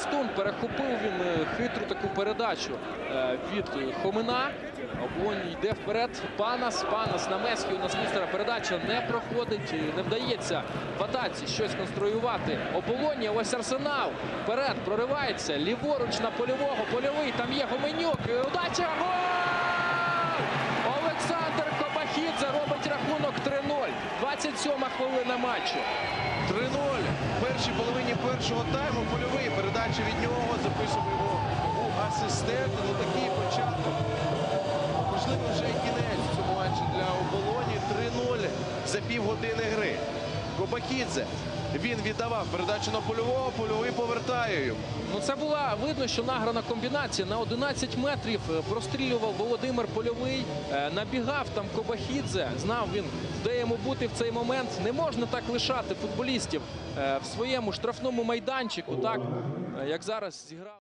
Пластун перехопив він е, хитру таку передачу е, від Хомина. Оболонь йде вперед. Панас, Панас на Месхію, на Смістера. Передача не проходить, е, не вдається в атаці щось конструювати. Оболоні, ось Арсенал. Вперед проривається. Ліворуч на польового. Польовий. Там є Гоменюк. Удача! Гол! Олександр Кобахідзе робить рахунок 3-0. 27 хвилина матчу. 3-0. В першій половині першого тайму польовий передачі від нього записував його у асистент. Ну такий початок. Можливо, вже і кінець в цьому для оболоні. 3-0 за півгодини гри. Кобахідзе. Він віддавав передачу на польового, польовий повертає йому. Ну це була видно, що награна комбінація. На 11 метрів е, прострілював Володимир Польовий, е, набігав там Кобахідзе. Знав він, де йому бути в цей момент. Не можна так лишати футболістів е, в своєму штрафному майданчику, так як зараз зіграв.